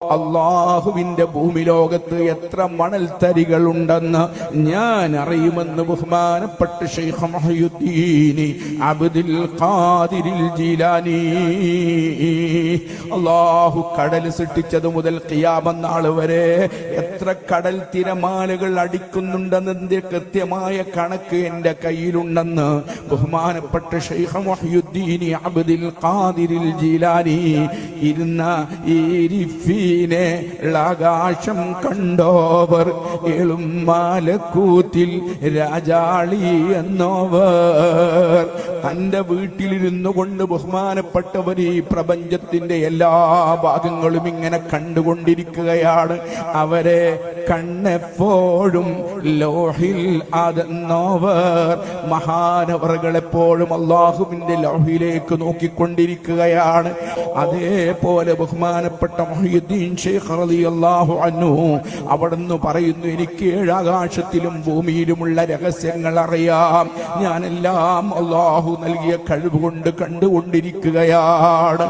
അള്ളാഹുവിന്റെ ഭൂമി ലോകത്ത് എത്ര മണൽത്തരികളുണ്ടെന്ന് ഞാൻ അറിയുമെന്ന് ബഹുമാനപ്പെട്ട ഷെയ്ഖ് മഹയുദ്ദീനി അബ്ദുൽ ഖാദിരിൽ ജീലാനി. അള്ളാഹു കടൽ സൃഷ്ടിച്ചത് മുതൽ കിയാമന്നാൾ വരെ എത്ര കടൽ തിരമാലകൾ അടിക്കുന്നുണ്ടെന്നതിന്റെ കൃത്യമായ കണക്ക് എന്റെ കയ്യിലുണ്ടെന്ന് ബഹുമാനപ്പെട്ട ഷെയ്ഖ് മഹയുദ്ദീനി അബ്ദുൽ ഖാദിരിൽ ജീലാനി. ഇരുന്ന ഈ ആകാശം കണ്ടോവർ എളും മാലക്കൂത്തിൽ രാജാളി എന്നോവർ. തന്റെ വീട്ടിലിരുന്നു കൊണ്ട് ബഹുമാനപ്പെട്ടവർ ഈ പ്രപഞ്ചത്തിന്റെ എല്ലാ ഭാഗങ്ങളും ഇങ്ങനെ കണ്ടുകൊണ്ടിരിക്കുകയാണ്. അവരെ കണ്ണെപ്പോഴും ലോഹിൽ അതെന്നോവർ. മഹാനവറുകളെപ്പോഴും അള്ളാഹുവിന്റെ ലോഹിലേക്ക് നോക്കിക്കൊണ്ടിരിക്കുകയാണ്. അതേപോലെ ബഹുമാനപ്പെട്ട മൊഹീദ്ദീൻ അവിടുന്ന് പറയുന്നു എനിക്ക് ഏഴാകാശത്തിലും ഭൂമിയിലുമുള്ള രഹസ്യങ്ങൾ അറിയാം. ഞാനെല്ലാം അള്ളാഹു നൽകിയ കഴിവുകൊണ്ട് കണ്ടുകൊണ്ടിരിക്കുകയാണ്.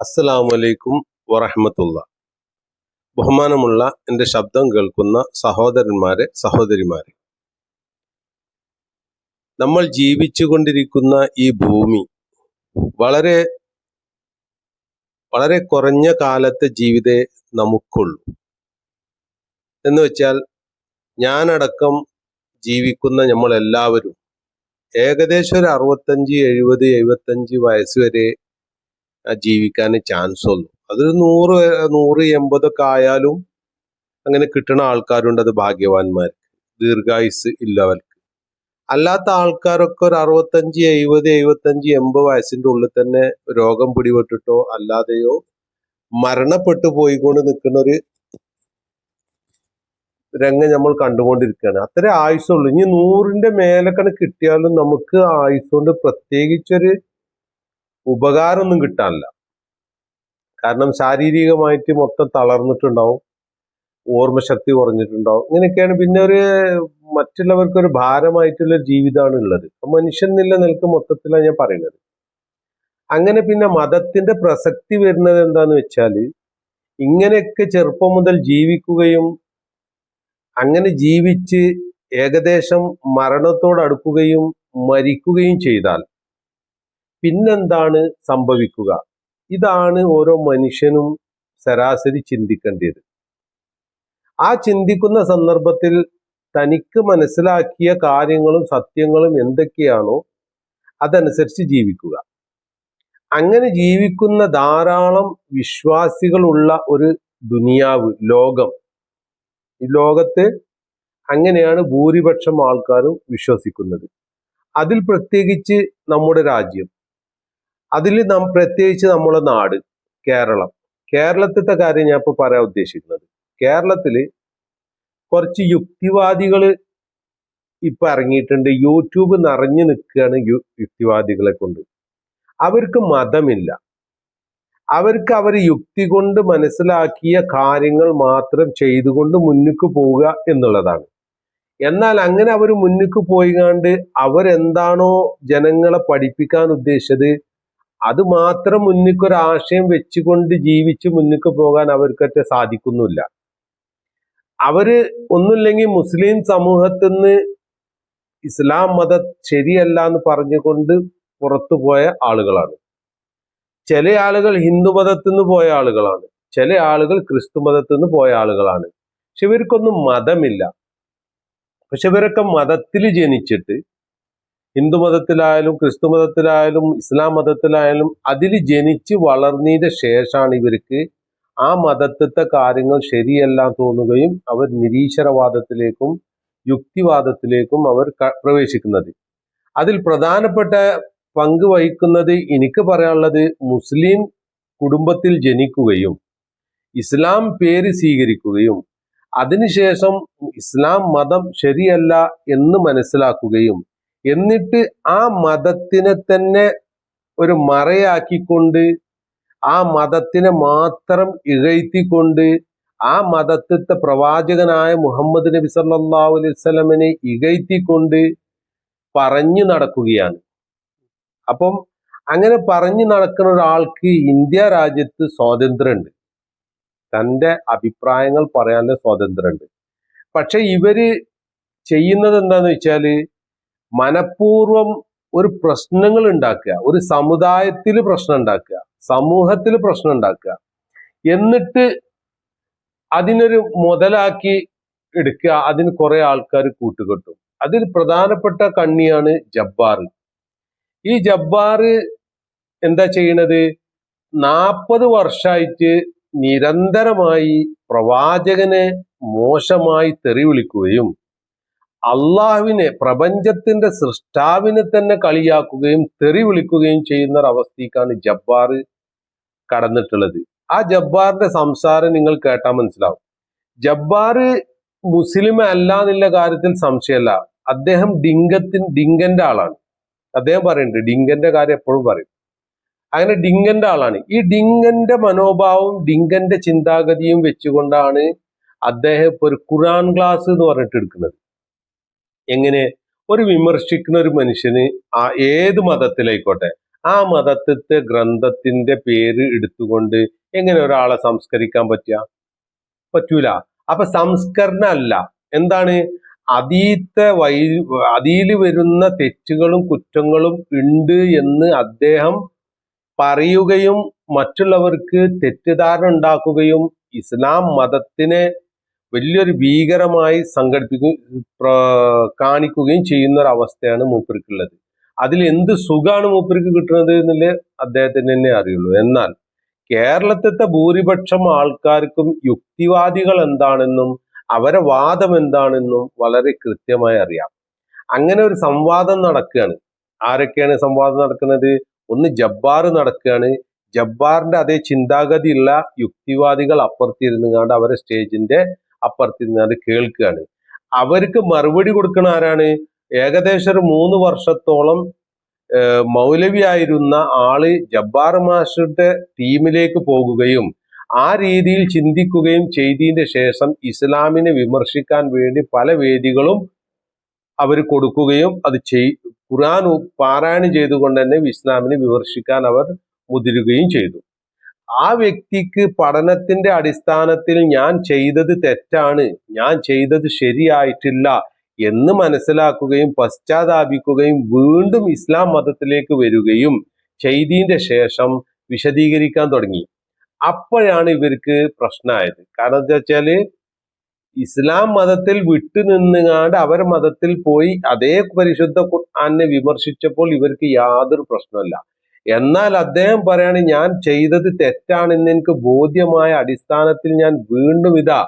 അസ്സലാമലൈക്കും വറഹമത്തുള്ള ബഹുമാനമുള്ള എന്റെ ശബ്ദം കേൾക്കുന്ന സഹോദരന്മാരെ സഹോദരിമാരെ നമ്മൾ ജീവിച്ചുകൊണ്ടിരിക്കുന്ന ഈ ഭൂമി വളരെ വളരെ കുറഞ്ഞ കാലത്തെ ജീവിതേ നമുക്കുള്ളൂ. എന്ന് വെച്ചാൽ ഞാനടക്കം ജീവിക്കുന്ന നമ്മൾ എല്ലാവരും ഏകദേശം ഒരു അറുപത്തഞ്ച് എഴുപത് എഴുപത്തഞ്ച് വയസ്സ് വരെ ജീവിക്കാൻ ചാൻസ് ഉള്ളൂ. അതൊരു നൂറ് നൂറ് എൺപതൊക്കെ ആയാലും അങ്ങനെ കിട്ടുന്ന ആൾക്കാരുണ്ട് അത് ഭാഗ്യവാന്മാർ ദീർഘായുസ് ഇല്ലവർക്ക്. അല്ലാത്ത ആൾക്കാരൊക്കെ ഒരു അറുപത്തഞ്ച് എഴുപത് എഴുപത്തഞ്ച് എൺപത് വയസ്സിന്റെ ഉള്ളിൽ തന്നെ രോഗം പിടിപെട്ടിട്ടോ അല്ലാതെയോ മരണപ്പെട്ടു പോയിക്കൊണ്ട് നിൽക്കുന്ന ഒരു രംഗം നമ്മൾ കണ്ടുകൊണ്ടിരിക്കുകയാണ്. അത്ര ആയുസുള്ളൂ ഇനി നൂറിന്റെ മേലക്കണ് കിട്ടിയാലും നമുക്ക് ആയുസ് കൊണ്ട് പ്രത്യേകിച്ചൊരു ഉപകാരമൊന്നും കിട്ടാനില്ല. കാരണം ശാരീരികമായിട്ട് മൊത്തം തളർന്നിട്ടുണ്ടാവും. ഓർമ്മശക്തി കുറഞ്ഞിട്ടുണ്ടാവും. ഇങ്ങനെയൊക്കെയാണ് പിന്നെ ഒരു മറ്റുള്ളവർക്ക് ഒരു ഭാരമായിട്ടുള്ള ജീവിതമാണ് ഉള്ളത് മനുഷ്യൻ നിലനിൽക്കും മൊത്തത്തിലാണ് ഞാൻ പറയുന്നത്. അങ്ങനെ പിന്നെ മതത്തിന്റെ പ്രസക്തി വരുന്നത് എന്താന്ന് വെച്ചാൽ ഇങ്ങനെയൊക്കെ ചെറുപ്പം മുതൽ ജീവിക്കുകയും അങ്ങനെ ജീവിച്ച് ഏകദേശം മരണത്തോട് അടുക്കുകയും മരിക്കുകയും ചെയ്താൽ പിന്നെന്താണ് സംഭവിക്കുക? ഇതാണ് ഓരോ മനുഷ്യനും ശരാശരി ചിന്തിക്കേണ്ടത്. ആ ചിന്തിക്കുന്ന സന്ദർഭത്തിൽ തനിക്ക് മനസ്സിലാക്കിയ കാര്യങ്ങളും സത്യങ്ങളും എന്തൊക്കെയാണോ അതനുസരിച്ച് ജീവിക്കുക. അങ്ങനെ ജീവിക്കുന്ന ധാരാളം വിശ്വാസികളുള്ള ഒരു ദുനിയാവ് ലോകം. ഈ ലോകത്ത് അങ്ങനെയാണ് ഭൂരിപക്ഷം ആൾക്കാരും വിശ്വസിക്കുന്നത്. അതിൽ പ്രത്യേകിച്ച് നമ്മുടെ രാജ്യം. അതിൽ നാം പ്രത്യേകിച്ച് നമ്മുടെ നാട് കേരളം. കേരളത്തിലത്തെ കാര്യം ഞാൻ ഇപ്പോൾ പറയാൻ ഉദ്ദേശിക്കുന്നത്. കേരളത്തിൽ കുറച്ച് യുക്തിവാദികൾ ഇപ്പൊ ഇറങ്ങിയിട്ടുണ്ട്. യൂട്യൂബ് നിറഞ്ഞു നിൽക്കുകയാണ് യുക്തിവാദികളെ കൊണ്ട്. അവർക്ക് മതമില്ല. അവർക്ക് അവർ യുക്തി കൊണ്ട് മനസ്സിലാക്കിയ കാര്യങ്ങൾ മാത്രം ചെയ്തുകൊണ്ട് മുന്നിക്ക് പോവുക എന്നുള്ളതാണ്. എന്നാൽ അങ്ങനെ അവർ മുന്നിക്ക് പോയിക്കാണ്ട് അവരെന്താണോ ജനങ്ങളെ പഠിപ്പിക്കാൻ ഉദ്ദേശിച്ചത് അത് മാത്രം മുന്നിക്കൊരാശയം വെച്ചുകൊണ്ട് ജീവിച്ച് മുന്നിക്ക് പോകാൻ അവർക്കൊക്കെ സാധിക്കുന്നില്ല അവർ ഒന്നുമില്ലെങ്കിൽ മുസ്ലിം സമൂഹത്തിൽ നിന്ന് ഇസ്ലാം മതം ശരിയല്ല എന്ന് പറഞ്ഞുകൊണ്ട് പുറത്തു പോയ ആളുകളാണ്. ചില ആളുകൾ ഹിന്ദു മതത്തിൽ നിന്ന് പോയ ആളുകളാണ്. ചില ആളുകൾ ക്രിസ്തു മതത്തിൽ നിന്ന് പോയ ആളുകളാണ്. പക്ഷെ ഇവർക്കൊന്നും മതമില്ല. പക്ഷെ ഇവരൊക്കെ മതത്തിൽ ജനിച്ചിട്ട് ഹിന്ദു മതത്തിലായാലും ക്രിസ്തു മതത്തിലായാലും ഇസ്ലാം മതത്തിലായാലും അതിൽ ജനിച്ച് വളർന്നതിന്റെ ശേഷമാണ് ഇവർക്ക് ആ മതത്തിലത്തെ കാര്യങ്ങൾ ശരിയല്ല തോന്നുകയും അവർ നിരീശ്വരവാദത്തിലേക്കും യുക്തിവാദത്തിലേക്കും അവർ പ്രവേശിക്കുന്നത്. അതിൽ പ്രധാനപ്പെട്ട പങ്ക് വഹിക്കുന്നത് എനിക്ക് പറയാനുള്ളത് മുസ്ലിം കുടുംബത്തിൽ ജനിക്കുകയും ഇസ്ലാം പേര് സ്വീകരിക്കുകയും അതിനുശേഷം ഇസ്ലാം മതം ശരിയല്ല എന്ന് മനസ്സിലാക്കുകയും എന്നിട്ട് ആ മതത്തിനെ തന്നെ ഒരു മറയാക്കിക്കൊണ്ട് ആ മതത്തിനെ മാത്രം ഇകഴ്ത്തിക്കൊണ്ട് ആ മതത്തിത്തെ പ്രവാചകനായ മുഹമ്മദ് നബി സല്ലാഹു അലൈഹി വസല്ലമനെ ഇകഴ്ത്തിക്കൊണ്ട് പറഞ്ഞു നടക്കുകയാണ്. അപ്പം അങ്ങനെ പറഞ്ഞു നടക്കുന്ന ഒരാൾക്ക് ഇന്ത്യ രാജ്യത്ത് സ്വാതന്ത്ര്യമുണ്ട്. തന്റെ അഭിപ്രായങ്ങൾ പറയാനുള്ള സ്വാതന്ത്ര്യമുണ്ട്. പക്ഷെ ഇവർ ചെയ്യുന്നത് എന്താന്ന് വെച്ചാൽ മനഃപൂർവം ഒരു പ്രശ്നങ്ങൾ ഉണ്ടാക്കുക. ഒരു സമുദായത്തിൽ പ്രശ്നം ഉണ്ടാക്കുക. സമൂഹത്തിൽ പ്രശ്നം ഉണ്ടാക്കുക. എന്നിട്ട് അതിനൊരു മുതലാക്കി എടുക്കുക. അതിന് കുറെ ആൾക്കാർ കൂട്ടുകെട്ടും. അതിൽ പ്രധാനപ്പെട്ട കണ്ണിയാണ് ജബ്ബാർ. ഈ ജബ്ബാർ എന്താ ചെയ്യണത്? നാൽപ്പത് വർഷമായിട്ട് നിരന്തരമായി പ്രവാചകനെ മോശമായി തെറി വിളിക്കുകയും അള്ളാഹുവിനെ പ്രപഞ്ചത്തിന്റെ സൃഷ്ടാവിനെ തന്നെ കളിയാക്കുകയും തെറി വിളിക്കുകയും ചെയ്യുന്ന ഒരു അവസ്ഥയ്ക്കാണ് ജബ്ബാർ കടന്നിട്ടുള്ളത്. ആ ജബ്ബാറിന്റെ സംസാരം നിങ്ങൾ കേട്ടാൽ മനസ്സിലാവും. ജബ്ബാർ മുസ്ലിം അല്ല എന്നുള്ള കാര്യത്തിൽ സംശയമല്ല. അദ്ദേഹം ഡിങ്കത്തിൻ ഡിങ്കന്റെ ആളാണ്. അദ്ദേഹം പറയുന്നുണ്ട് ഡിങ്കന്റെ കാര്യം എപ്പോഴും പറയും. അങ്ങനെ ഡിങ്കന്റെ ആളാണ്. ഈ ഡിങ്കന്റെ മനോഭാവവും ഡിങ്കന്റെ ചിന്താഗതിയും വെച്ചുകൊണ്ടാണ് അദ്ദേഹം ഇപ്പൊ ഒരു ഖുറാൻ ക്ലാസ് എന്ന് പറഞ്ഞിട്ട് എടുക്കുന്നത്. എങ്ങനെ? ഒരു വിമർശിക്കുന്ന ഒരു മനുഷ്യന് ആ ഏത് മതത്തിലായിക്കോട്ടെ ആ മതത്തിത്തെ ഗ്രന്ഥത്തിന്റെ പേര് എടുത്തുകൊണ്ട് എങ്ങനെ ഒരാളെ സംസ്കരിക്കാൻ പറ്റുക? പറ്റൂല. അപ്പൊ സംസ്കരണ അല്ല എന്താണ്? അതീത്തെ വൈ അതിയിൽ വരുന്ന തെറ്റുകളും കുറ്റങ്ങളും ഉണ്ട് എന്ന് അദ്ദേഹം പറയുകയും മറ്റുള്ളവർക്ക് തെറ്റിദ്ധാരണ ഉണ്ടാക്കുകയും ഇസ്ലാം മതത്തിനെ വലിയൊരു ഭീകരമായി സംഘടിപ്പിക്കുകയും കാണിക്കുകയും ചെയ്യുന്ന ഒരു അവസ്ഥയാണ് മൂപ്പർക്കുള്ളത്. അതിൽ എന്ത് സുഖമാണ് മൂപ്പർക്ക് കിട്ടുന്നത് എന്നല്ലേ? അദ്ദേഹത്തിന് തന്നെ അറിയുള്ളൂ. എന്നാൽ കേരളത്തിലത്തെ ഭൂരിപക്ഷം ആൾക്കാർക്കും യുക്തിവാദികൾ എന്താണെന്നും അവരെ വാദം എന്താണെന്നും വളരെ കൃത്യമായി അറിയാം. അങ്ങനെ ഒരു സംവാദം നടക്കുകയാണ്. ആരൊക്കെയാണ് സംവാദം നടക്കുന്നത്? ഒന്ന് ജബ്ബാർ നടക്കുകയാണ്. ജബ്ബാറിന്റെ അതേ ചിന്താഗതിയുള്ള യുക്തിവാദികൾ അപ്പുറത്തിരുന്നുകൊണ്ട് അവരെ സ്റ്റേജിന്റെ അപ്പുറത്തിരുന്നാണ്ട് കേൾക്കുകയാണ്. അവർക്ക് മറുപടി കൊടുക്കണ ആരാണ്? ഏകദേശം ഒരു മൂന്ന് വർഷത്തോളം മൗലവിയായിരുന്ന ആൾ ജബ്ബാർ മാസ്റ്ററുടെ ടീമിലേക്ക് പോകുകയും ആ രീതിയിൽ ചിന്തിക്കുകയും ചെയ്തതിന്റെ ശേഷം ഇസ്ലാമിനെ വിമർശിക്കാൻ വേണ്ടി പല വേദികളും അവർ കൊടുക്കുകയും അത് ചെയ് ഖുർആൻ പാരായണം ചെയ്തുകൊണ്ട് തന്നെ ഇസ്ലാമിനെ വിമർശിക്കാൻ അവർ മുതിരുകയും ചെയ്തു. ആ വ്യക്തിക്ക് പഠനത്തിന്റെ അടിസ്ഥാനത്തിൽ ഞാൻ ചെയ്തത് തെറ്റാണ് ഞാൻ ചെയ്തത് ശരിയായിട്ടില്ല എന്ന് മനസ്സിലാക്കുകയും പശ്ചാത്താപിക്കുകയും വീണ്ടും ഇസ്ലാം മതത്തിലേക്ക് വരികയും ചെയ്തിന്റെ ശേഷം വിശദീകരിക്കാൻ തുടങ്ങി. അപ്പോഴാണ് ഇവർക്ക് പ്രശ്നമായത്. കാരണം എന്താ വെച്ചാൽ ഇസ്ലാം മതത്തിൽ വിട്ടുനിന്നുകാണ്ട് അവർ മതത്തിൽ പോയി അതേ പരിശുദ്ധ ഖുർആനെ വിമർശിച്ചപ്പോൾ ഇവർക്ക് യാതൊരു പ്രശ്നമല്ല എന്നാൽ അദ്ദേഹം പറയാണ് ഞാൻ ചെയ്തത് തെറ്റാണെന്ന് എനിക്ക് ബോധ്യമായ അടിസ്ഥാനത്തിൽ ഞാൻ വീണ്ടും ഇതാ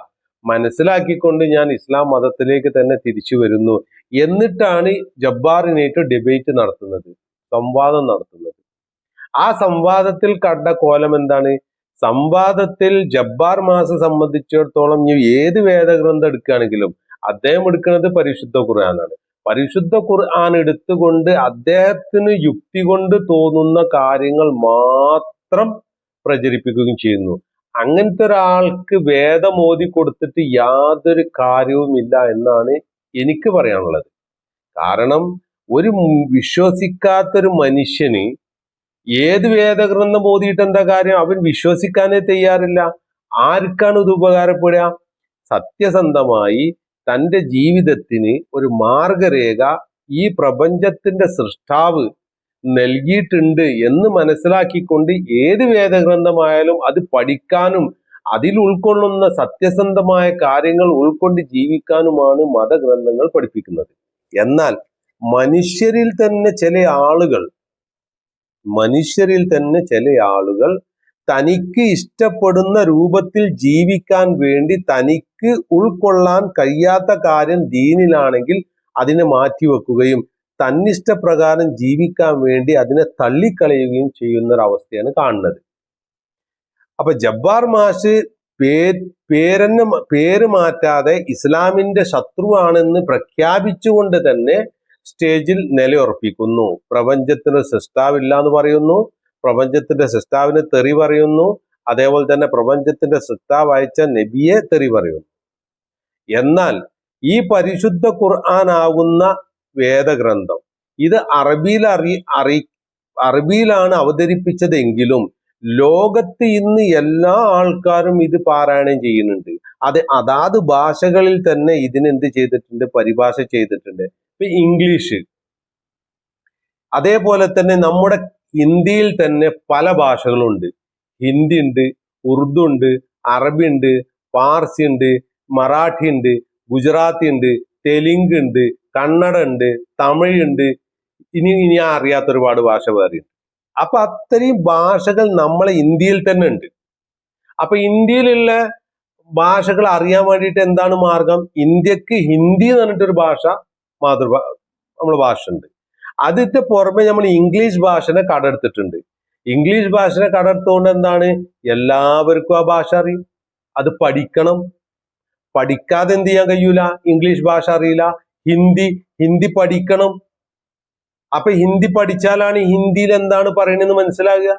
മനസ്സിലാക്കിക്കൊണ്ട് ഞാൻ ഇസ്ലാം മതത്തിലേക്ക് തന്നെ തിരിച്ചു വരുന്നു എന്നിട്ടാണ് ജബ്ബാറിനായിട്ട് ഡിബേറ്റ് നടത്തുന്നത് സംവാദം നടത്തുന്നത്. ആ സംവാദത്തിൽ കണ്ട കോലം എന്താണ്? സംവാദത്തിൽ ജബ്ബാർ മാസം സംബന്ധിച്ചിടത്തോളം ഇനി ഏത് വേദഗ്രന്ഥം എടുക്കുകയാണെങ്കിലും അദ്ദേഹം എടുക്കുന്നത് പരിശുദ്ധ ഖുർആനാണ്. പരിശുദ്ധ ഖുർആൻ എടുത്തുകൊണ്ട് അദ്ദേഹത്തിന് യുക്തി കൊണ്ട് തോന്നുന്ന കാര്യങ്ങൾ മാത്രം പ്രചരിപ്പിക്കുകയും ചെയ്യുന്നു. അങ്ങനത്തെ ഒരാൾക്ക് വേദം ഓതി കൊടുത്തിട്ട് യാതൊരു കാര്യവുമില്ല എന്നാണ് എനിക്ക് പറയാനുള്ളത്. കാരണം ഒരു വിശ്വസിക്കാത്തൊരു മനുഷ്യന് ഏത് വേദഗ്രന്ഥം ഓതിയിട്ട് എന്താ കാര്യം? അവൻ വിശ്വസിക്കാനേ തയ്യാറില്ല. ആർക്കാണ് ഇത് ഉപകാരപ്പെടുക? സത്യസന്ധമായി തന്റെ ജീവിതത്തിന് ഒരു മാർഗരേഖ ഈ പ്രപഞ്ചത്തിന്റെ സൃഷ്ടാവ് നൽകിയിട്ടുണ്ട് എന്ന് മനസ്സിലാക്കിക്കൊണ്ട് ഏത് വേദഗ്രന്ഥമായാലും അത് പഠിക്കാനും അതിൽ ഉൾക്കൊള്ളുന്ന സത്യസന്ധമായ കാര്യങ്ങൾ ഉൾക്കൊണ്ട് ജീവിക്കാനുമാണ് മതഗ്രന്ഥങ്ങൾ പഠിപ്പിക്കുന്നത്. എന്നാൽ മനുഷ്യരിൽ തന്നെ ചില ആളുകൾ മനുഷ്യരിൽ തന്നെ ചില ആളുകൾ തനിക്ക് ഇഷ്ടപ്പെടുന്ന രൂപത്തിൽ ജീവിക്കാൻ വേണ്ടി തനിക്ക് ഉൾക്കൊള്ളാൻ കഴിയാത്ത കാര്യം ദീനിലാണെങ്കിൽ അതിനെ മാറ്റിവെക്കുകയും തന്നിഷ്ടപ്രകാരം ജീവിക്കാൻ വേണ്ടി അതിനെ തള്ളിക്കളയുകയും ചെയ്യുന്ന ഒരു അവസ്ഥയാണ് കാണുന്നത്. അപ്പൊ ജബ്ബാർ മാഷ് പേ പേരെന്ന് പേര് മാറ്റാതെ ഇസ്ലാമിന്റെ ശത്രുവാണെന്ന് പ്രഖ്യാപിച്ചുകൊണ്ട് തന്നെ സ്റ്റേജിൽ നിലയുറപ്പിക്കുന്നു. പ്രപഞ്ചത്തിന് സൃഷ്ടാവില്ല എന്ന് പറയുന്നു. പ്രപഞ്ചത്തിന്റെ സൃഷ്ടാവിന് തെറി പറയുന്നു. അതേപോലെ തന്നെ പ്രപഞ്ചത്തിന്റെ സൃഷ്ടാവ് അയച്ച നബിയെ തെറി പറയുന്നു. എന്നാൽ ഈ പരിശുദ്ധ ഖുർആൻ ആകുന്ന വേദഗ്രന്ഥം. ഇത് അറബിയിൽ അറി അറി അറബിയിലാണ് അവതരിപ്പിച്ചതെങ്കിലും ലോകത്ത് ഇന്ന് എല്ലാ ആൾക്കാരും ഇത് പാരായണം ചെയ്യുന്നുണ്ട്. അത് അതാത് ഭാഷകളിൽ തന്നെ ഇതിനെന്ത് ചെയ്തിട്ടുണ്ട്? പരിഭാഷ ചെയ്തിട്ടുണ്ട്. ഇപ്പൊ ഇംഗ്ലീഷ്. അതേപോലെ തന്നെ നമ്മുടെ ഹിന്ദിയിൽ തന്നെ പല ഭാഷകളുണ്ട്. ഹിന്ദി ഉണ്ട് ഉറുദു ഉണ്ട് അറബി ഉണ്ട് പാർസി ഉണ്ട് മറാഠി ഉണ്ട് ഗുജറാത്തി ഉണ്ട് തെലുങ്ക് ഉണ്ട് കന്നഡ ഉണ്ട് തമിഴ് ഉണ്ട് ഇനി ഇനി അറിയാത്ത ഒരുപാട് ഭാഷ വേറെ ഉണ്ട്. അപ്പൊ അത്രയും ഭാഷകൾ നമ്മളെ ഇന്ത്യയിൽ തന്നെ ഉണ്ട്. അപ്പൊ ഇന്ത്യയിലുള്ള ഭാഷകൾ അറിയാൻ വേണ്ടിയിട്ട് എന്താണ് മാർഗം? ഇന്ത്യയ്ക്ക് ഹിന്ദി എന്ന് പറഞ്ഞിട്ടൊരു ഭാഷ മാതൃഭാ നമ്മളെ ഭാഷ ഉണ്ട്. അതിന്റെ പുറമെ നമ്മൾ ഇംഗ്ലീഷ് ഭാഷനെ കടമെടുത്തിട്ടുണ്ട്. ഇംഗ്ലീഷ് ഭാഷനെ കടമെടുത്തുകൊണ്ട് എന്താണ്? എല്ലാവർക്കും ആ ഭാഷ അറിയും. അത് പഠിക്കണം. പഠിക്കാതെ എന്ത് ചെയ്യാൻ കഴിയൂല? ഇംഗ്ലീഷ് ഭാഷ അറിയില്ല. ഹിന്ദി ഹിന്ദി പഠിക്കണം. അപ്പൊ ഹിന്ദി പഠിച്ചാലാണ് ഹിന്ദിയിൽ എന്താണ് പറയണെന്ന് മനസ്സിലാകുക.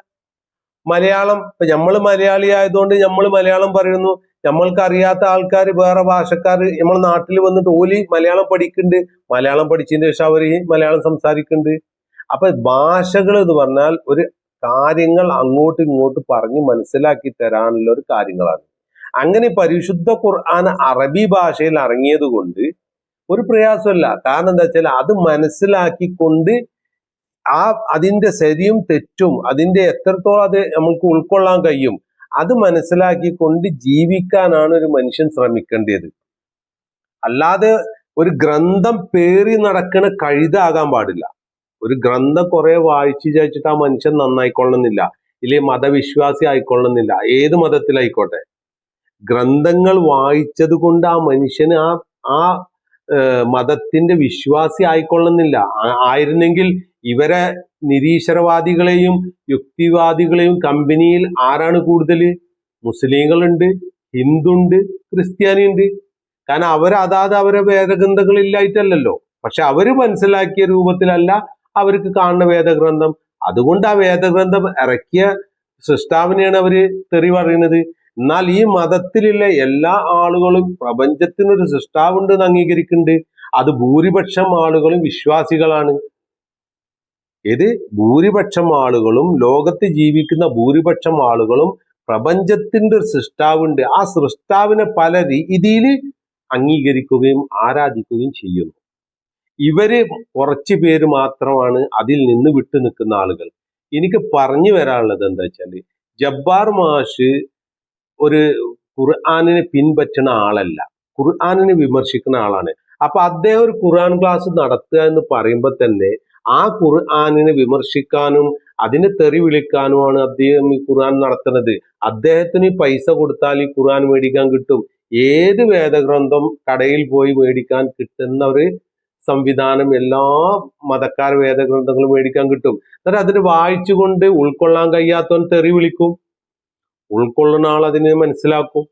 മലയാളം ഇപ്പൊ നമ്മൾ മലയാളി ആയതുകൊണ്ട് നമ്മൾ മലയാളം പറയുന്നു. നമ്മൾക്ക് അറിയാത്ത ആൾക്കാർ വേറെ ഭാഷക്കാർ നമ്മളെ നാട്ടിൽ വന്നിട്ട് ഓലി മലയാളം പഠിക്കുന്നുണ്ട് മലയാളം പഠിച്ചതിന് ശേഷം അവർ മലയാളം സംസാരിക്കുന്നുണ്ട് അപ്പൊ ഭാഷകൾ എന്ന് പറഞ്ഞാൽ ഒരു കാര്യങ്ങൾ അങ്ങോട്ടും ഇങ്ങോട്ടും പറഞ്ഞ് മനസ്സിലാക്കി തരാനുള്ള ഒരു കാര്യങ്ങളാണ്. അങ്ങനെ പരിശുദ്ധ ഖുർആൻ അറബി ഭാഷയിൽ ഇറങ്ങിയത് കൊണ്ട് ഒരു പ്രയാസമല്ല കാരണം എന്താ വെച്ചാൽ അത് മനസ്സിലാക്കിക്കൊണ്ട് ആ അതിന്റെ ശരിയും തെറ്റും അതിന്റെ എത്രത്തോളം അത് നമുക്ക് ഉൾക്കൊള്ളാൻ കഴിയും അത് മനസ്സിലാക്കിക്കൊണ്ട് ജീവിക്കാനാണ് ഒരു മനുഷ്യൻ ശ്രമിക്കേണ്ടത്. അല്ലാതെ ഒരു ഗ്രന്ഥം പേറി നടക്കുന്ന കഴുതാകാൻ പാടില്ല. ഒരു ഗ്രന്ഥം കുറെ വായിച്ചു വിചാരിച്ചിട്ട് ആ മനുഷ്യൻ നന്നായിക്കൊള്ളണമെന്നില്ല. ഇല്ലേ മതവിശ്വാസി ആയിക്കൊള്ളണമെന്നില്ല. ഏത് മതത്തിലായിക്കോട്ടെ. ഗ്രന്ഥങ്ങൾ വായിച്ചത് കൊണ്ട് ആ മനുഷ്യന് ആ ആ മതത്തിന്റെ വിശ്വാസി ആയിക്കൊള്ളുന്നില്ല. ആയിരുന്നെങ്കിൽ ഇവരെ നിരീശ്വരവാദികളെയും യുക്തിവാദികളെയും കമ്പനിയിൽ ആരാണ് കൂടുതൽ? മുസ്ലിങ്ങളുണ്ട് ഹിന്ദുണ്ട് ക്രിസ്ത്യാനിയുണ്ട്. കാരണം അവർ അതാത് അവരെ വേദഗ്രന്ഥങ്ങളില്ലായിട്ടല്ലോ പക്ഷെ അവർ മനസ്സിലാക്കിയ രൂപത്തിലല്ല അവർക്ക് കാണുന്ന വേദഗ്രന്ഥം. അതുകൊണ്ട് ആ വേദഗ്രന്ഥം ഇറക്കിയ സൃഷ്ടാവിനെയാണ് അവർ തെറി പറയുന്നത്. എന്നാൽ ഈ മതത്തിലുള്ള എല്ലാ ആളുകളും പ്രപഞ്ചത്തിനൊരു സൃഷ്ടാവുണ്ട് എന്ന് അംഗീകരിക്കുന്നുണ്ട്. അത് ഭൂരിപക്ഷം ആളുകളും വിശ്വാസികളാണ്. ഇത് ഭൂരിപക്ഷം ആളുകളും ലോകത്ത് ജീവിക്കുന്ന ഭൂരിപക്ഷം ആളുകളും പ്രപഞ്ചത്തിന്റെ ഒരു സൃഷ്ടാവുണ്ട്. ആ സൃഷ്ടാവിനെ പല രീതിയിൽ അംഗീകരിക്കുകയും ആരാധിക്കുകയും ചെയ്യുന്നു. ഇവർ കുറച്ച് പേര് മാത്രമാണ് അതിൽ നിന്ന് വിട്ടു നിൽക്കുന്ന ആളുകൾ. എനിക്ക് പറഞ്ഞു വരാനുള്ളത് എന്താ വെച്ചാൽ ജബ്ബാർ മാഷ് ഒരു ഖുർആാനിനെ പിൻപറ്റുന്ന ആളല്ല. ഖുർആാനിനെ വിമർശിക്കുന്ന ആളാണ്. അപ്പൊ അദ്ദേഹം ഒരു ഖുർആൻ ക്ലാസ് നടത്തുക എന്ന് പറയുമ്പോൾ തന്നെ ആ ഖുർആാനിനെ വിമർശിക്കാനും അതിനെ തെറി വിളിക്കാനുമാണ് അദ്ദേഹം ഈ ഖുർആൻ നടത്തുന്നത്. അദ്ദേഹത്തിന് പൈസ കൊടുത്താൽ ഈ ഖുർആൻ മേടിക്കാൻ കിട്ടും. ഏത് വേദഗ്രന്ഥം കടയിൽ പോയി മേടിക്കാൻ കിട്ടുന്ന ഒരു സംവിധാനം എല്ലാ മതക്കാർ വേദഗ്രന്ഥങ്ങളും മേടിക്കാൻ കിട്ടും. എന്നിട്ട് അതിന് വായിച്ചുകൊണ്ട് ഉൾക്കൊള്ളാൻ കഴിയാത്തവൻ തെറി വിളിക്കും. ഉൾക്കൊള്ളുന്ന ആൾ അതിനെ മനസ്സിലാക്കും.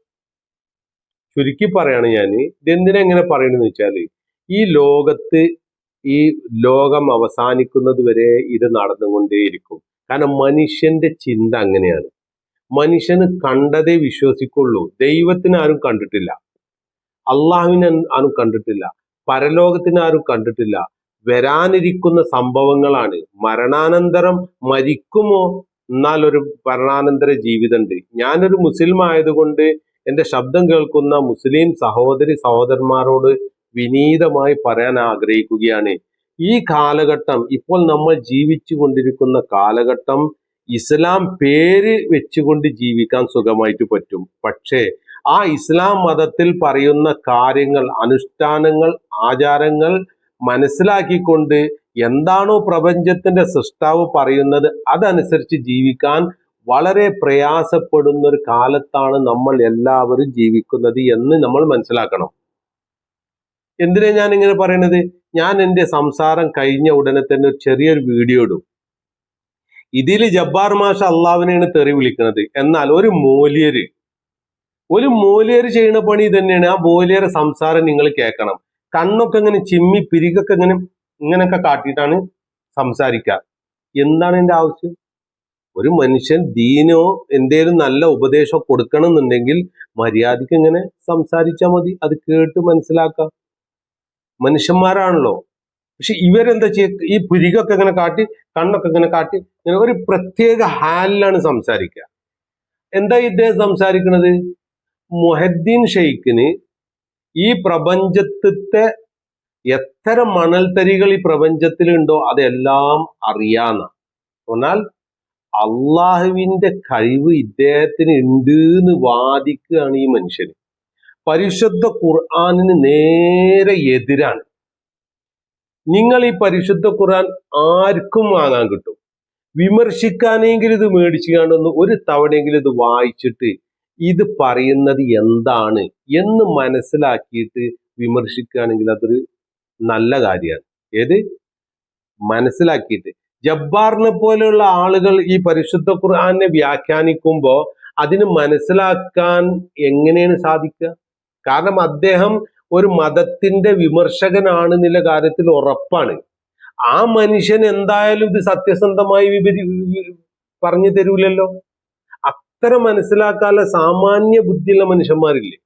ചുരുക്കി പറയാണ് ഞാൻ ഇതെന്തിനാ എങ്ങനെ പറയണെന്ന് വെച്ചാൽ ഈ ലോകത്ത് ഈ ലോകം അവസാനിക്കുന്നത് വരെ ഇത് നടന്നുകൊണ്ടേയിരിക്കും. കാരണം മനുഷ്യന്റെ ചിന്ത അങ്ങനെയാണ്. മനുഷ്യന് കണ്ടതേ വിശ്വസിക്കുള്ളൂ. ദൈവത്തിന് ആരും കണ്ടിട്ടില്ല. അള്ളാഹുവിനെ ആരും കണ്ടിട്ടില്ല. പരലോകത്തിന് ആരും കണ്ടിട്ടില്ല. വരാനിരിക്കുന്ന സംഭവങ്ങളാണ്. മരണാനന്തരം മരിക്കുമോ? എന്നാൽ ഒരു മരണാനന്തര ജീവിതമുണ്ട്. ഞാനൊരു മുസ്ലിം ആയതുകൊണ്ട് എന്റെ ശബ്ദം കേൾക്കുന്ന മുസ്ലിം സഹോദരി സഹോദരന്മാരോട് വിനീതമായി പറയാൻ ആഗ്രഹിക്കുകയാണ്. ഈ കാലഘട്ടം ഇപ്പോൾ നമ്മൾ ജീവിച്ചു കൊണ്ടിരിക്കുന്ന കാലഘട്ടം ഇസ്ലാം പേര് വെച്ചുകൊണ്ട് ജീവിക്കാൻ സുഖമായിട്ട് പറ്റും. പക്ഷേ ആ ഇസ്ലാം മതത്തിൽ പറയുന്ന കാര്യങ്ങൾ അനുഷ്ഠാനങ്ങൾ ആചാരങ്ങൾ മനസ്സിലാക്കിക്കൊണ്ട് എന്താണോ പ്രപഞ്ചത്തിന്റെ സൃഷ്ടാവ് പറയുന്നത് അതനുസരിച്ച് ജീവിക്കാൻ വളരെ പ്രയാസപ്പെടുന്ന ഒരു കാലത്താണ് നമ്മൾ എല്ലാവരും ജീവിക്കുന്നത് എന്ന് നമ്മൾ മനസ്സിലാക്കണം. എന്തിനാ ഞാൻ ഇങ്ങനെ പറയണത്? ഞാൻ എന്റെ സംസാരം കഴിഞ്ഞ ഉടനെ തന്നെ ഒരു ചെറിയൊരു വീഡിയോ ഇടും. ഇതിൽ ജബ്ബാർ മാഷ അള്ളാവിനെയാണ് തെറി വിളിക്കുന്നത് എന്നാൽ ഒരു മൂല്യര് ഒരു മൂല്യര് ചെയ്യുന്ന പണി തന്നെയാണ് ആ മൂല്യരെ സംസാരം നിങ്ങൾ കേൾക്കണം. കണ്ണൊക്കെ ഇങ്ങനെ ചിമ്മി പിരികൊക്കെ ഇങ്ങനെ ഇങ്ങനെയൊക്കെ കാട്ടിയിട്ടാണ് സംസാരിക്കുക. എന്താണ് എന്റെ ആവശ്യം? ഒരു മനുഷ്യൻ ദീനോ എന്തേലും നല്ല ഉപദേശം കൊടുക്കണം എന്നുണ്ടെങ്കിൽ മര്യാദയ്ക്ക് ഇങ്ങനെ സംസാരിച്ചാൽ മതി. അത് കേട്ട് മനസ്സിലാക്കാം. മനുഷ്യന്മാരാണല്ലോ. പക്ഷെ ഇവരെന്താ ചെയ്യുക ഈ പുരികൊക്കെ ഇങ്ങനെ കാട്ടി കണ്ണൊക്കെ ഇങ്ങനെ കാട്ടി ഇങ്ങനെ ഒരു പ്രത്യേക ഹാലിലാണ് സംസാരിക്കുക. എന്താ ഇദ്ദേഹം സംസാരിക്കുന്നത് മൊഹദ്ദീൻ ഷെയ്ഖിന് ഈ പ്രപഞ്ചത്തെ എത്ര മണൽത്തരികൾ ഈ പ്രപഞ്ചത്തിലുണ്ടോ അതെല്ലാം അറിയാന്ന. എന്നാൽ അള്ളാഹുവിന്റെ കഴിവ് ഇദ്ദേഹത്തിന് ഉണ്ട് എന്ന് വാദിക്കുകയാണ് ഈ മനുഷ്യൻ. പരിശുദ്ധ ഖുർആാനിന് നേരെ എതിരാണ്. നിങ്ങൾ ഈ പരിശുദ്ധ ഖുർആൻ ആർക്കും വാങ്ങാൻ കിട്ടും. വിമർശിക്കാനെങ്കിലും ഇത് മേടിച്ചു കാണുന്നു ഒരു തവണയെങ്കിലും ഇത് വായിച്ചിട്ട് ഇത് പറയുന്നത് എന്താണ് എന്ന് മനസ്സിലാക്കിയിട്ട് വിമർശിക്കുകയാണെങ്കിൽ അതൊരു നല്ല കാര്യമാണ്. ഏത്? മനസ്സിലാക്കിയിട്ട്. ജബ്ബാറിനെ പോലെയുള്ള ആളുകൾ ഈ പരിശുദ്ധ ഖുർആാനെ വ്യാഖ്യാനിക്കുമ്പോൾ അതിന് മനസ്സിലാക്കാൻ എങ്ങനെയാണ് സാധിക്കുക? കാരണം അദ്ദേഹം ഒരു മതത്തിന്റെ വിമർശകനാണ് എന്നുള്ള കാര്യത്തിൽ ഉറപ്പാണ്. ആ മനുഷ്യൻ എന്തായാലും ഇത് സത്യസന്ധമായി വിപരി പറഞ്ഞു തരൂലല്ലോ? അത്ര മനസ്സിലാക്കാനുള്ള സാമാന്യ ബുദ്ധിയുള്ള മനുഷ്യന്മാരില്ലേ?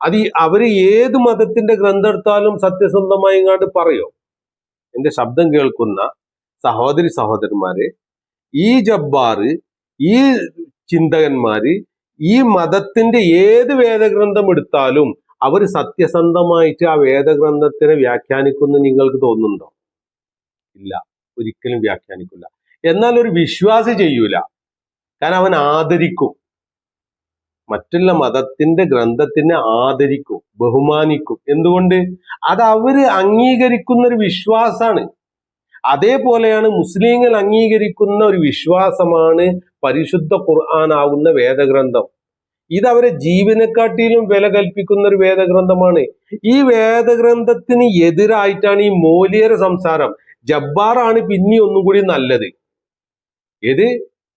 അത് അവർ ഏത് മതത്തിന്റെ ഗ്രന്ഥം എടുത്താലും സത്യസന്ധമായി ഇങ്ങാണ്ട് പറയോ? എന്റെ ശബ്ദം കേൾക്കുന്ന സഹോദരി സഹോദരന്മാരെ ഈ ജബ്ബാറ് ഈ ചിന്തകന്മാര് ഈ മതത്തിന്റെ ഏത് വേദഗ്രന്ഥം എടുത്താലും അവർ സത്യസന്ധമായിട്ട് ആ വേദഗ്രന്ഥത്തിനെ വ്യാഖ്യാനിക്കുന്നു നിങ്ങൾക്ക് തോന്നുന്നുണ്ടോ? ഇല്ല. ഒരിക്കലും വ്യാഖ്യാനിക്കില്ല. എന്നാൽ ഒരു വിശ്വാസി ചെയ്യൂല. കാരണം അവൻ ആദരിക്കും. മറ്റുള്ള മതത്തിന്റെ ഗ്രന്ഥത്തിനെ ആദരിക്കും ബഹുമാനിക്കും. എന്തുകൊണ്ട്? അത് അവർ അംഗീകരിക്കുന്ന ഒരു വിശ്വാസമാണ് അതേപോലെയാണ് മുസ്ലിങ്ങൾ അംഗീകരിക്കുന്ന ഒരു വിശ്വാസമാണ് പരിശുദ്ധ ഖുർആൻ ആകുന്ന വേദഗ്രന്ഥം. ഇത് അവരെ ജീവനെക്കാട്ടിലും വില കൽപ്പിക്കുന്ന ഒരു വേദഗ്രന്ഥമാണ്. ഈ വേദഗ്രന്ഥത്തിന് എതിരായിട്ടാണ് ഈ മോലിയര സംസാരം. ജബ്ബാറാണ് പിന്നെ ഒന്നും കൂടി നല്ലത്. ഏത്?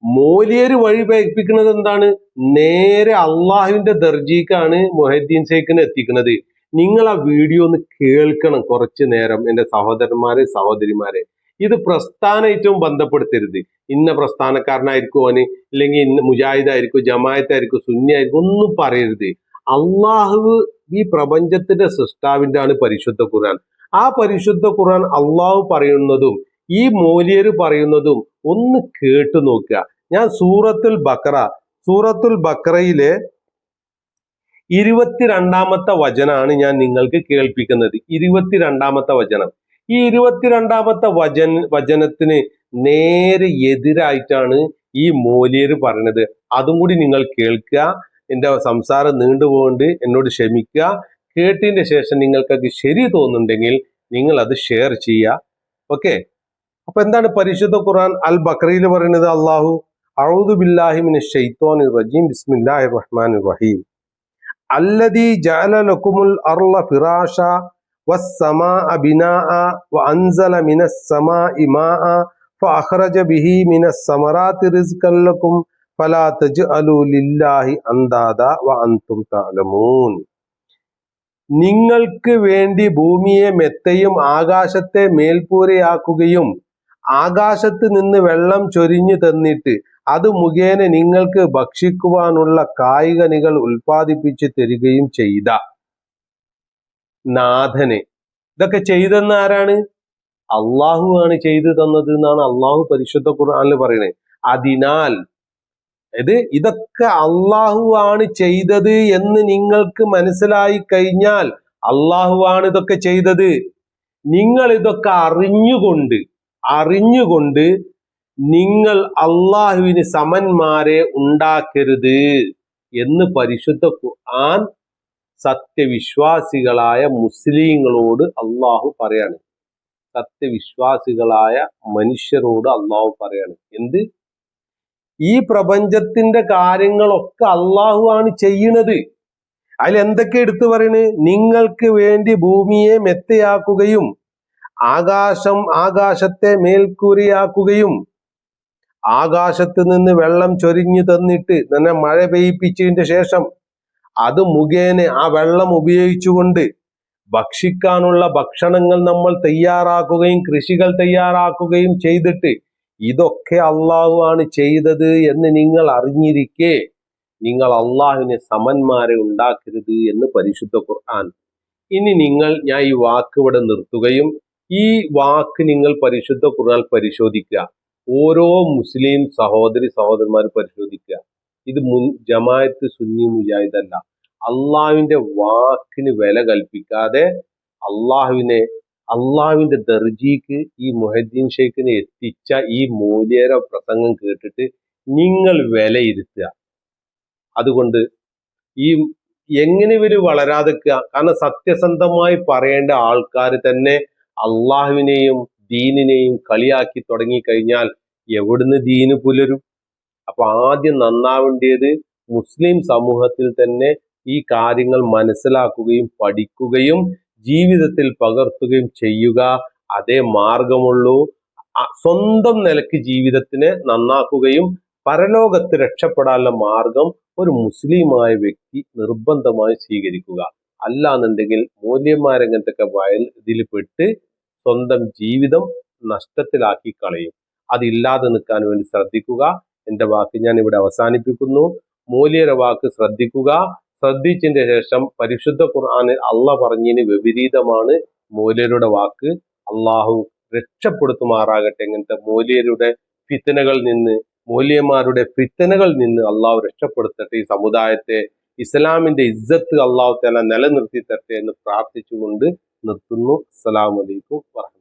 മോലിയര് വഴി പേപ്പിക്കുന്നത് എന്താണ്? നേരെ അള്ളാഹുവിന്റെ ദർജീക്കാണ് മൊഹദ്ദീൻ ശേഖിനെ എത്തിക്കുന്നത്. നിങ്ങൾ ആ വീഡിയോ ഒന്ന് കേൾക്കണം കുറച്ചു നേരം എന്റെ സഹോദരന്മാരെ സഹോദരിമാരെ. ഇത് പ്രസ്ഥാനമായിട്ടും ബന്ധപ്പെടുത്തരുത്. ഇന്ന പ്രസ്ഥാനക്കാരനായിരിക്കും അവന് ഇല്ലെങ്കിൽ ഇന്ന മുജാഹിദായിരിക്കും ജമായത്തായിരിക്കും സുന്നിയായിരിക്കും ഒന്നും പറയരുത്. അള്ളാഹു ഈ പ്രപഞ്ചത്തിന്റെ സൃഷ്ടാവിന്റെ ആണ് പരിശുദ്ധ ഖുർആൻ. ആ പരിശുദ്ധ ഖുർആൻ അള്ളാഹു പറയുന്നതും ഈ മൂല്യര് പറയുന്നതും ഒന്ന് കേട്ടു നോക്കുക. ഞാൻ സൂറത്തുൽ ബക്ര സൂറത്തുൽ ബക്രയിലെ ഇരുപത്തിരണ്ടാമത്തെ വചനാണ് ഞാൻ നിങ്ങൾക്ക് കേൾപ്പിക്കുന്നത്. ഇരുപത്തിരണ്ടാമത്തെ വചനം. ഈ ഇരുപത്തിരണ്ടാമത്തെ വചൻ വചനത്തിന് നേരെ എതിരായിട്ടാണ് ഈ മോലിയർ പറഞ്ഞത് അതും കൂടി നിങ്ങൾ കേൾക്കുക. എന്റെ സംസാരം നീണ്ടുപോകൊണ്ട് എന്നോട് ക്ഷമിക്കുക. കേട്ടതിന്റെ ശേഷം നിങ്ങൾക്കത് ശരി തോന്നുന്നുണ്ടെങ്കിൽ നിങ്ങൾ അത് ഷെയർ ചെയ്യുക. ഓക്കെ അപ്പൊ എന്താണ് പരിശുദ്ധ ഖുർആൻ അൽ ബക്രയിൽ പറയുന്നത് അള്ളാഹു? അഊദു ബില്ലാഹി മിനശ് ശൈത്വാനിർ റജീം ബിസ്മില്ലാഹിർ റഹ്മാനിർ റഹീം അല്ലദീ ജഅല ലക്കുമുൽ അർള ഫിറാഷ والسماء بناء وأنزل من السماء ماء فأخرج به من الثمرات رزقا لكم فلا تجعلوا لله أندادا وأنتم تعلمون നിങ്ങൾക്ക് വേണ്ടി ഭൂമിയെ മെത്തയും ആകാശത്തെ മേൽക്കൂരയാക്കുകയും ആകാശത്ത് നിന്ന് വെള്ളം ചൊരിഞ്ഞു തന്നിട്ട് അത് മുഖേന നിങ്ങൾക്ക് ഭക്ഷിക്കുവാനുള്ള കായികനികൾ ഉൽപ്പാദിപ്പിച്ചു തരികയും ചെയ്ത. നാഥന്. ഇതൊക്കെ ചെയ്തെന്ന് ആരാണ്? അള്ളാഹു ആണ് ചെയ്തു തന്നത് എന്നാണ് അള്ളാഹു പരിശുദ്ധ ഖുർആനിൽ പറയുന്നത്. അതിനാൽ ഇത് ഇതൊക്കെ അള്ളാഹു ആണ് ചെയ്തത് എന്ന് നിങ്ങൾക്ക് മനസ്സിലായി കഴിഞ്ഞാൽ അള്ളാഹു ആണ് ഇതൊക്കെ ചെയ്തത്. നിങ്ങൾ ഇതൊക്കെ അറിഞ്ഞുകൊണ്ട് അറിഞ്ഞുകൊണ്ട് നിങ്ങൾ അള്ളാഹുവിന് സമന്മാരെ ഉണ്ടാക്കരുത് എന്ന് പരിശുദ്ധ ഖുർആൻ സത്യവിശ്വാസികളായ മുസ്ലിങ്ങളോട് അള്ളാഹു പറയാണ്. സത്യവിശ്വാസികളായ മനുഷ്യരോട് അള്ളാഹു പറയാണ്. എന്ത്? ഈ പ്രപഞ്ചത്തിന്റെ കാര്യങ്ങളൊക്കെ അള്ളാഹു ആണ് ചെയ്യണത്. അതിൽ എന്തൊക്കെ എടുത്തു പറയണ്? നിങ്ങൾക്ക് വേണ്ടി ഭൂമിയെ മെത്തയാക്കുകയും ആകാശം ആകാശത്തെ മേൽക്കൂരയാക്കുകയും ആകാശത്ത് നിന്ന് വെള്ളം ചൊരിഞ്ഞു തന്നിട്ട് തന്നെ മഴ പെയ്യിപ്പിച്ചതിന്റെ ശേഷം അത് മുഖേന ആ വെള്ളം ഉപയോഗിച്ചുകൊണ്ട് ഭക്ഷിക്കാനുള്ള ഭക്ഷണങ്ങൾ നമ്മൾ തയ്യാറാക്കുകയും കൃഷികൾ തയ്യാറാക്കുകയും ചെയ്തിട്ട് ഇതൊക്കെ അള്ളാഹു ആണ് ചെയ്തത് എന്ന് നിങ്ങൾ അറിഞ്ഞിരിക്കെ. നിങ്ങൾ അള്ളാഹുവിനെ സമന്മാരെ ഉണ്ടാക്കരുത് എന്ന് പരിശുദ്ധ ഖുർആൻ. ഇനി നിങ്ങൾ ഞാൻ ഈ വാക്ക് ഇവിടെ നിർത്തുകയും ഈ വാക്ക് നിങ്ങൾ പരിശുദ്ധ ഖുർആൻ പരിശോധിക്കുക. ഓരോ മുസ്ലിം സഹോദരി സഹോദരന്മാർ പരിശോധിക്കുക. ഇത് മുൻ ജമായത്ത് സുന്നി മുജാഹിദല്ല. അള്ളാഹുവിന്റെ വാക്കിന് വില കൽപ്പിക്കാതെ അള്ളാഹുവിനെ അള്ളാഹുവിന്റെ ദർജിക്ക് ഈ മുഹദ്ദീൻ ഷെയ്ഖിനെ എത്തിച്ച ഈ മൂല്യര പ്രസംഗം കേട്ടിട്ട് നിങ്ങൾ വിലയിരുത്തുക. അതുകൊണ്ട് ഈ എങ്ങനെ ഇവർ വളരാതെക്കുക കാരണം സത്യസന്ധമായി പറയേണ്ട ആൾക്കാർ തന്നെ അള്ളാഹുവിനെയും ദീനിനെയും കളിയാക്കി തുടങ്ങിക്കഴിഞ്ഞാൽ എവിടുന്ന് ദീന് പുലരും? അപ്പൊ ആദ്യം നന്നാവേണ്ടത് മുസ്ലിം സമൂഹത്തിൽ തന്നെ ഈ കാര്യങ്ങൾ മനസ്സിലാക്കുകയും പഠിക്കുകയും ജീവിതത്തിൽ പകർത്തുകയും ചെയ്യുക. അതേ മാർഗമുള്ളൂ. സ്വന്തം നിലയ്ക്ക് ജീവിതത്തിനെ നന്നാക്കുകയും പരലോകത്ത് രക്ഷപ്പെടാനുള്ള മാർഗം ഒരു മുസ്ലിമായ വ്യക്തി നിർബന്ധമായി സ്വീകരിക്കുക. അല്ലാന്നുണ്ടെങ്കിൽ മൂല്യന്മാരംഗത്തൊക്കെ വയൽ ഇതിൽ പെട്ട് സ്വന്തം ജീവിതം നഷ്ടത്തിലാക്കി കളയും. അതില്ലാതെ നിൽക്കാൻ വേണ്ടി ശ്രദ്ധിക്കുക. എന്റെ വാക്ക് ഞാൻ ഇവിടെ അവസാനിപ്പിക്കുന്നു. മൂല്യര വാക്ക് ശ്രദ്ധിക്കുക. ശ്രദ്ധിച്ചതിന്റെ ശേഷം പരിശുദ്ധ ഖുർആാനിൽ അള്ള പറഞ്ഞതിന് വിപരീതമാണ് മൂല്യരുടെ വാക്ക്. അള്ളാഹു രക്ഷപ്പെടുത്തുമാറാകട്ടെ. ഇങ്ങനത്തെ മൂല്യരുടെ ഫിത്തനകളിൽ നിന്ന് മൂല്യന്മാരുടെ ഫിത്തനകളിൽ നിന്ന് അള്ളാഹു രക്ഷപ്പെടുത്തട്ടെ. ഈ സമുദായത്തെ ഇസ്ലാമിന്റെ ഇജ്ജത്ത് അള്ളാഹു തല നിലനിർത്തി തരട്ടെ എന്ന് പ്രാർത്ഥിച്ചുകൊണ്ട് നിർത്തുന്നു. അസ്സലാമലൈക്കും വറഹ്മത്തുള്ളാഹി